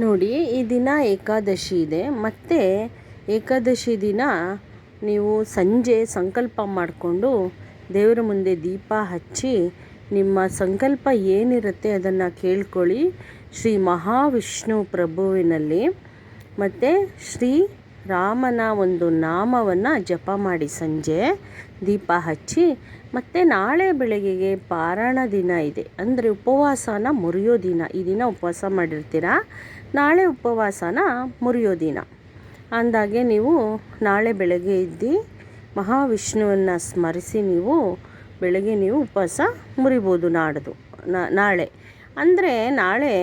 ನೋಡಿ, ಈ ದಿನ ಏಕಾದಶಿ ಇದೆ. ಮತ್ತು ಏಕಾದಶಿ ದಿನ ನೀವು ಸಂಜೆ ಸಂಕಲ್ಪ ಮಾಡಿಕೊಂಡು ದೇವರ ಮುಂದೆ ದೀಪ ಹಚ್ಚಿ ನಿಮ್ಮ ಸಂಕಲ್ಪ ಏನಿರುತ್ತೆ ಅದನ್ನು ಕೇಳ್ಕೊಳ್ಳಿ. ಶ್ರೀ ಮಹಾವಿಷ್ಣು ಪ್ರಭುವಿನಲ್ಲಿ. ಮತ್ತು ಶ್ರೀ ರಾಮನ ಒಂದು ನಾಮವನ್ನು ಜಪ ಮಾಡಿ ಸಂಜೆ ದೀಪ ಹಚ್ಚಿ ಮತ್ತು ನಾಳೆ ಬೆಳಗ್ಗೆಗೆ ಪಾರಾಯಣ ದಿನ ಇದೆ. ಅಂದರೆ ಉಪವಾಸನ ಮುರಿಯೋ ದಿನ. ಈ ದಿನ ಉಪವಾಸ ಮಾಡಿರ್ತೀರ? ನಾಳೆ ಉಪವಾಸನ ಮುರಿಯೋ ದಿನ. ಅಂದಾಗೆ ನೀವು ನಾಳೆ ಬೆಳಗ್ಗೆ ಇದ್ದು ಮಹಾವಿಷ್ಣುವನ್ನು ಸ್ಮರಿಸಿ ನೀವು ಬೆಳಗ್ಗೆ ನೀವು ಉಪವಾಸ ಮುರಿಬೋದು ನಾಡ್ದು. ನಾಳೆ. ಅಂದರೆ ನಾಳೆ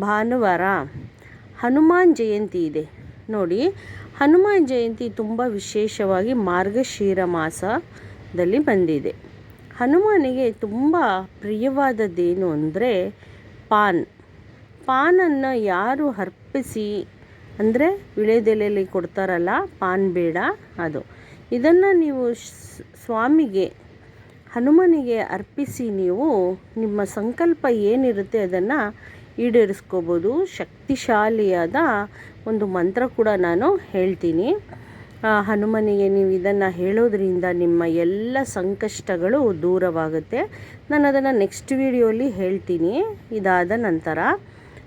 ಭಾನುವಾರ ಹನುಮಾನ್ ಜಯಂತಿ ಇದೆ. ನೋಡಿ, ಹನುಮಾನ್ ಜಯಂತಿ ತುಂಬ ವಿಶೇಷವಾಗಿ ಮಾರ್ಗಶೀರ ಮಾಸದಲ್ಲಿ ಬಂದಿದೆ. ಹನುಮಾನಿಗೆ ತುಂಬ ಪ್ರಿಯವಾದದ್ದೇನು ಅಂದರೆ ಪಾನ್. ಪಾನನ್ನು ಯಾರು ಅರ್ಪಿಸಿ ಅಂದರೆ ವಿಳೆದೆಲೆಯಲ್ಲಿ ಕೊಡ್ತಾರಲ್ಲ, ಪಾನ್ ಬೇಡ ಅದು. ಇದನ್ನು ನೀವು ಸ್ವಾಮಿಗೆ, ಹನುಮನಿಗೆ ಅರ್ಪಿಸಿ ನೀವು ನಿಮ್ಮ ಸಂಕಲ್ಪ ಏನಿರುತ್ತೆ ಅದನ್ನು ಈಡೇರಿಸ್ಕೋಬೋದು. ಶಕ್ತಿಶಾಲಿಯಾದ ಒಂದು ಮಂತ್ರ ಕೂಡ ನಾನು ಹೇಳ್ತೀನಿ. ಹನುಮನಿಗೆ ನೀವು ಇದನ್ನು ಹೇಳೋದ್ರಿಂದ ನಿಮ್ಮ ಎಲ್ಲ ಸಂಕಷ್ಟಗಳು ದೂರವಾಗುತ್ತೆ. ನಾನು ಅದನ್ನು ನೆಕ್ಸ್ಟ್ ವಿಡಿಯೋಲಿ ಹೇಳ್ತೀನಿ. ಇದಾದ ನಂತರ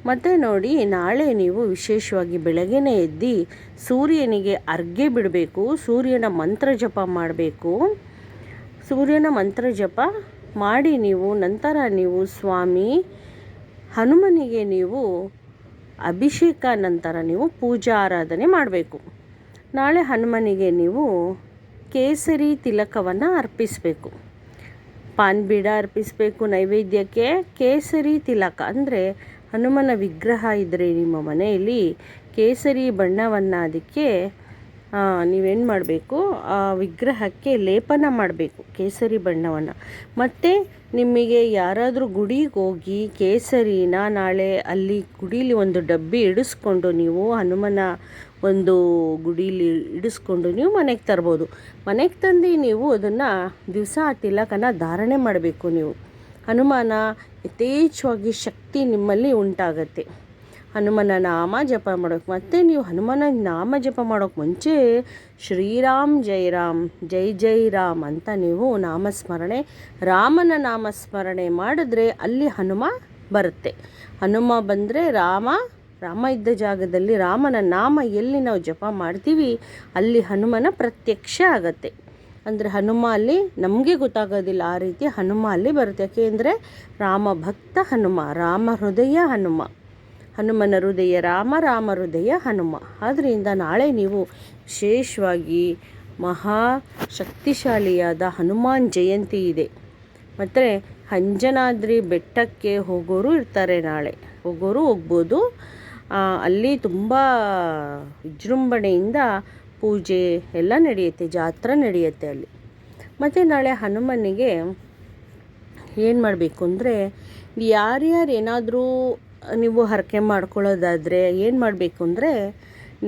ಮತ್ತು ನೋಡಿ, ನಾಳೆ ನೀವು ವಿಶೇಷವಾಗಿ ಬೆಳಗ್ಗೆನೇ ಎದ್ದು ಸೂರ್ಯನಿಗೆ ಅರ್ಗೆ ಬಿಡಬೇಕು, ಸೂರ್ಯನ ಮಂತ್ರ ಜಪ ಮಾಡಬೇಕು. ಸೂರ್ಯನ ಮಂತ್ರ ಜಪ ಮಾಡಿ ನೀವು, ನಂತರ ನೀವು ಸ್ವಾಮಿ, ಹನುಮನಿಗೆ ನೀವು ಅಭಿಷೇಕ, ನಂತರ ನೀವು ಪೂಜಾ ಆರಾಧನೆ ಮಾಡಬೇಕು. ನಾಳೆ ಹನುಮನಿಗೆ ನೀವು ಕೇಸರಿ ತಿಲಕವನ್ನು ಅರ್ಪಿಸಬೇಕು. ಪಾನ್ ಬೀಡ ಅರ್ಪಿಸಬೇಕು ನೈವೇದ್ಯಕ್ಕೆ. ಕೇಸರಿ ತಿಲಕ ಅಂದರೆ ಹನುಮನ ವಿಗ್ರಹ ಇದ್ದರೆ ನಿಮ್ಮ ಮನೆಯಲ್ಲಿ ಕೇಸರಿ ಬಣ್ಣವನ್ನು ಅದಕ್ಕೆ ನೀವೇನು ಮಾಡಬೇಕು? ಆ ವಿಗ್ರಹಕ್ಕೆ ಲೇಪನ ಮಾಡಬೇಕು, ಕೇಸರಿ ಬಣ್ಣವನ್ನು. ಮತ್ತು ನಿಮಗೆ ಯಾರಾದರೂ ಗುಡಿಗೆ ಹೋಗಿ ಕೇಸರಿನ ನಾಳೆ ಅಲ್ಲಿ ಗುಡೀಲಿ ಒಂದು ಡಬ್ಬಿ ಇಡಿಸ್ಕೊಂಡು ನೀವು ಹನುಮನ ಒಂದು ಗುಡೀಲಿ ಇಡಿಸ್ಕೊಂಡು ನೀವು ಮನೆಗೆ ತರ್ಬೋದು. ಮನೆಗೆ ತಂದು ನೀವು ಅದನ್ನು ದಿವಸ ಆ ತಿಲಕನ ಧಾರಣೆ ಮಾಡಬೇಕು ನೀವು. ಹನುಮಾನ ಯಥೇಚ್ಛವಾಗಿ ಶಕ್ತಿ ನಿಮ್ಮಲ್ಲಿ ಉಂಟಾಗತ್ತೆ. ಹನುಮನ ನಾಮ ಜಪ ಮಾಡೋಕೆ. ಮತ್ತು ನೀವು ಹನುಮನ ನಾಮ ಜಪ ಮಾಡೋಕೆ ಮುಂಚೆ ಶ್ರೀರಾಮ್ ಜೈ ರಾಮ್, ಜೈ ಜೈ ರಾಮ್ ಅಂತ ನೀವು ನಾಮಸ್ಮರಣೆ, ರಾಮನ ನಾಮಸ್ಮರಣೆ ಮಾಡಿದ್ರೆ ಅಲ್ಲಿ ಹನುಮ ಬರುತ್ತೆ. ಹನುಮ ಬಂದರೆ ರಾಮ ರಾಮ ಇದ್ದ ಜಾಗದಲ್ಲಿ ರಾಮನ ನಾಮ ಎಲ್ಲಿ ನಾವು ಜಪ ಮಾಡ್ತೀವಿ, ಅಲ್ಲಿ ಹನುಮನ ಪ್ರತ್ಯಕ್ಷ ಆಗತ್ತೆ. ಅಂದರೆ ಹನುಮ ಅಲ್ಲಿ ನಮಗೆ ಗೊತ್ತಾಗೋದಿಲ್ಲ ಆ ರೀತಿ ಹನುಮ ಅಲ್ಲಿ ಬರುತ್ತೆ. ಯಾಕೆಂದರೆ ರಾಮ ಭಕ್ತ ಹನುಮ, ರಾಮ ಹೃದಯ ಹನುಮ. ಹನುಮನ ಹೃದಯ, ರಾಮ ರಾಮ ಹೃದಯ, ಹನುಮ. ಆದ್ದರಿಂದ ನಾಳೆ ನೀವು ವಿಶೇಷವಾಗಿ ಮಹಾ ಶಕ್ತಿಶಾಲಿಯಾದ ಹನುಮಾನ್ ಜಯಂತಿ ಇದೆ. ಮತ್ತು ಅಂಜನಾದ್ರಿ ಬೆಟ್ಟಕ್ಕೆ ಹೋಗೋರು ಇರ್ತಾರೆ ನಾಳೆ. ಹೋಗೋರು ಹೋಗ್ಬೋದು. ಅಲ್ಲಿ ತುಂಬ ವಿಜೃಂಭಣೆಯಿಂದ ಪೂಜೆ ಎಲ್ಲ ನಡೆಯುತ್ತೆ, ಜಾತ್ರೆ ನಡೆಯುತ್ತೆ ಅಲ್ಲಿ. ಮತ್ತು ನಾಳೆ ಹನುಮನಿಗೆ ಏನು ಮಾಡಬೇಕು ಅಂದರೆ, ಯಾರ್ಯಾರು ಏನಾದರೂ ನೀವು ಹರಕೆ ಮಾಡ್ಕೊಳ್ಳೋದಾದರೆ ಏನು ಮಾಡಬೇಕು ಅಂದರೆ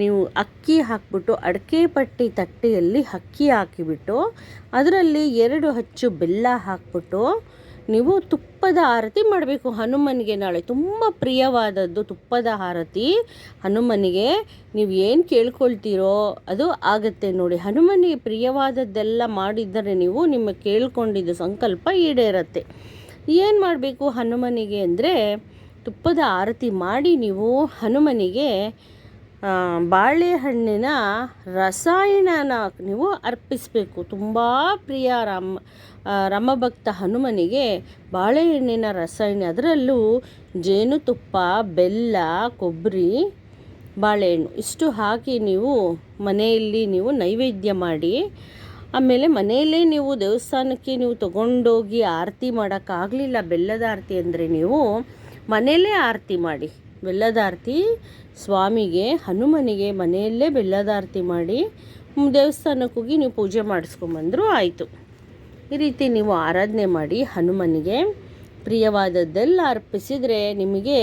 ನೀವು ಅಕ್ಕಿ ಹಾಕ್ಬಿಟ್ಟು ಅಡಕೆ ಪಟ್ಟಿ ತಟ್ಟೆಯಲ್ಲಿ ಅಕ್ಕಿ ಹಾಕಿಬಿಟ್ಟು ಅದರಲ್ಲಿ ಎರಡು ಹಚ್ಚು ಬೆಲ್ಲ ಹಾಕ್ಬಿಟ್ಟು ನೀವು ತುಪ್ಪದ ಆರತಿ ಮಾಡಬೇಕು. ಹನುಮನಿಗೆ ನಾಳೆ ತುಂಬ ಪ್ರಿಯವಾದದ್ದು ತುಪ್ಪದ ಆರತಿ. ಹನುಮನಿಗೆ ನೀವು ಏನು ಕೇಳ್ಕೊಳ್ತೀರೋ ಅದು ಆಗುತ್ತೆ ನೋಡಿ. ಹನುಮನಿಗೆ ಪ್ರಿಯವಾದದ್ದೆಲ್ಲ ಮಾಡಿದ್ದರೆ ನೀವು ನಿಮ್ಮ ಕೇಳ್ಕೊಂಡಿದ್ದ ಸಂಕಲ್ಪ ಈಡೇರತ್ತೆ. ಏನು ಮಾಡಬೇಕು ಹನುಮನಿಗೆ ಅಂದರೆ ತುಪ್ಪದ ಆರತಿ ಮಾಡಿ ನೀವು ಹನುಮನಿಗೆ ಬಾಳೆಹಣ್ಣಿನ ರಸಾಯನನ ನೀವು ಅರ್ಪಿಸಬೇಕು. ತುಂಬ ಪ್ರಿಯ ರಾಮ ರಾಮಭಕ್ತ ಹನುಮನಿಗೆ ಬಾಳೆಹಣ್ಣಿನ ರಸಾಯನ. ಅದರಲ್ಲೂ ಜೇನುತುಪ್ಪ, ಬೆಲ್ಲ, ಕೊಬ್ಬರಿ, ಬಾಳೆಹಣ್ಣು ಇಷ್ಟು ಹಾಕಿ ನೀವು ಮನೆಯಲ್ಲಿ ನೀವು ನೈವೇದ್ಯ ಮಾಡಿ, ಆಮೇಲೆ ಮನೆಯಲ್ಲೇ ನೀವು ದೇವಸ್ಥಾನಕ್ಕೆ ನೀವು ತಗೊಂಡೋಗಿ ಆರತಿ ಮಾಡೋಕ್ಕಾಗಲಿಲ್ಲ. ಬೆಲ್ಲದ ಆರತಿ ಅಂದರೆ ನೀವು ಮನೆಯಲ್ಲೇ ಆರತಿ ಮಾಡಿ, ಬೆಲ್ಲದ ಆರತಿ. ಸ್ವಾಮಿಗೆ, ಹನುಮನಿಗೆ ಮನೆಯಲ್ಲೇ ಬೆಲ್ಲದ ಆರತಿ ಮಾಡಿ ದೇವಸ್ಥಾನಕ್ಕೆ ಹೋಗಿ ನೀವು ಪೂಜೆ ಮಾಡಿಸ್ಕೊಂಬಂದರೂ ಆಯಿತು. ಈ ರೀತಿ ನೀವು ಆರಾಧನೆ ಮಾಡಿ ಹನುಮನಿಗೆ ಪ್ರಿಯವಾದದ್ದೆಲ್ಲ ಅರ್ಪಿಸಿದರೆ ನಿಮಗೆ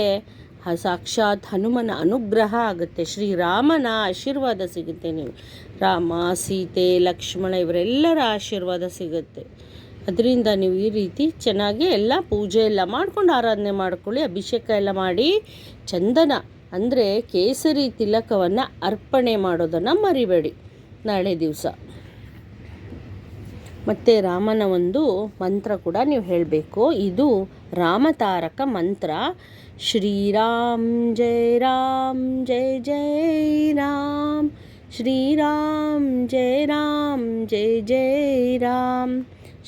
ಸಾಕ್ಷಾತ್ ಹನುಮನ ಅನುಗ್ರಹ ಆಗುತ್ತೆ. ಶ್ರೀರಾಮನ ಆಶೀರ್ವಾದ ಸಿಗುತ್ತೆ ನೀವು. ರಾಮ, ಸೀತೆ, ಲಕ್ಷ್ಮಣ, ಇವರೆಲ್ಲರ ಆಶೀರ್ವಾದ ಸಿಗುತ್ತೆ. ಅದರಿಂದ ನೀವು ಈ ರೀತಿ ಚೆನ್ನಾಗಿ ಎಲ್ಲ ಪೂಜೆ ಎಲ್ಲ ಮಾಡ್ಕೊಂಡು ಆರಾಧನೆ ಮಾಡ್ಕೊಳ್ಳಿ, ಅಭಿಷೇಕ ಎಲ್ಲ ಮಾಡಿ, ಚಂದನ ಅಂದರೆ ಕೇಸರಿ ತಿಲಕವನ್ನು ಅರ್ಪಣೆ ಮಾಡೋದನ್ನು ಮರಿಬೇಡಿ. ನಾಳೆ ದಿವಸ. ಮತ್ತು ರಾಮನ ಒಂದು ಮಂತ್ರ ಕೂಡ ನೀವು ಹೇಳಬೇಕು. ಇದು ರಾಮತಾರಕ ಮಂತ್ರ. ಶ್ರೀರಾಮ್ ಜಯ ರಾಮ್ ಜಯ ಜಯ ರಾಮ್. ಶ್ರೀರಾಮ್ ಜಯ ರಾಮ್ ಜಯ ಜಯ ರಾಮ್.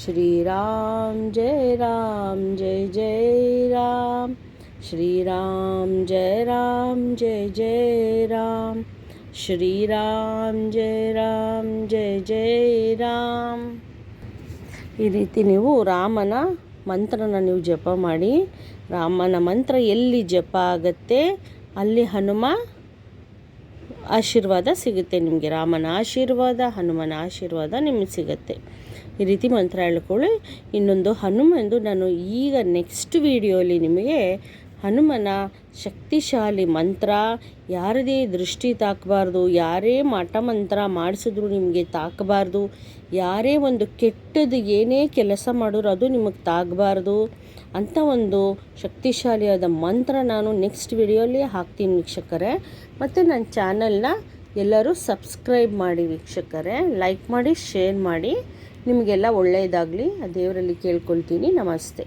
श्रीराम जय राम जय जय राम श्रीराम जय राम जय जय राम श्रीराम जय राम जय जय राम ಈ ರೀತಿ ನೀವು ರಾಮನ ಮಂತ್ರನ ನೀವು ಜಪ ಮಾಡಿ ರಾಮನ ಮಂತ್ರ ಎಲ್ಲಿ ಜಪ ಆಗತ್ತೆ ಅಲ್ಲಿ ಹನುಮ ಆಶೀರ್ವಾದ ಸಿಗುತ್ತೆ ನಿಮಗೆ. ರಾಮನ ಆಶೀರ್ವಾದ, ಹನುಮನ ಆಶೀರ್ವಾದ ನಿಮಗೆ ಸಿಗುತ್ತೆ. ಈ ರೀತಿ ಮಂತ್ರ ಹೇಳ್ಕೊಳ್ಳಿ. ಇನ್ನೊಂದು ಹನುಮಂದು ನಾನು ಈಗ ನೆಕ್ಸ್ಟ್ ವಿಡಿಯೋಲಿ ನಿಮಗೆ ಹನುಮನ ಶಕ್ತಿಶಾಲಿ ಮಂತ್ರ ಯಾರದೇ ದೃಷ್ಟಿ ತಾಕಬಾರ್ದು, ಯಾರೇ ಮಠ ಮಂತ್ರ ಮಾಡಿಸಿದ್ರು ನಿಮಗೆ ತಾಕಬಾರ್ದು, ಯಾರೇ ಒಂದು ಕೆಟ್ಟದ್ದು ಏನೇ ಕೆಲಸ ಮಾಡಿದ್ರು ಅದು ನಿಮಗೆ ತಾಗಬಾರ್ದು ಅಂತ ಒಂದು ಶಕ್ತಿಶಾಲಿಯಾದ ಮಂತ್ರ ನಾನು ನೆಕ್ಸ್ಟ್ ವಿಡಿಯೋಲಿ ಹಾಕ್ತೀನಿ ವೀಕ್ಷಕರೇ. ಮತ್ತು ನನ್ನ ಚಾನಲ್ನ ಎಲ್ಲರೂ ಸಬ್ಸ್ಕ್ರೈಬ್ ಮಾಡಿ ವೀಕ್ಷಕರೇ. ಲೈಕ್ ಮಾಡಿ ಶೇರ್ ಮಾಡಿ. ನಿಮಗೆಲ್ಲ ಒಳ್ಳೆಯದಾಗಲಿ. ಆ ದೇವರಲ್ಲಿ ಕೇಳ್ಕೊಳ್ತೀನಿ. ನಮಸ್ತೆ.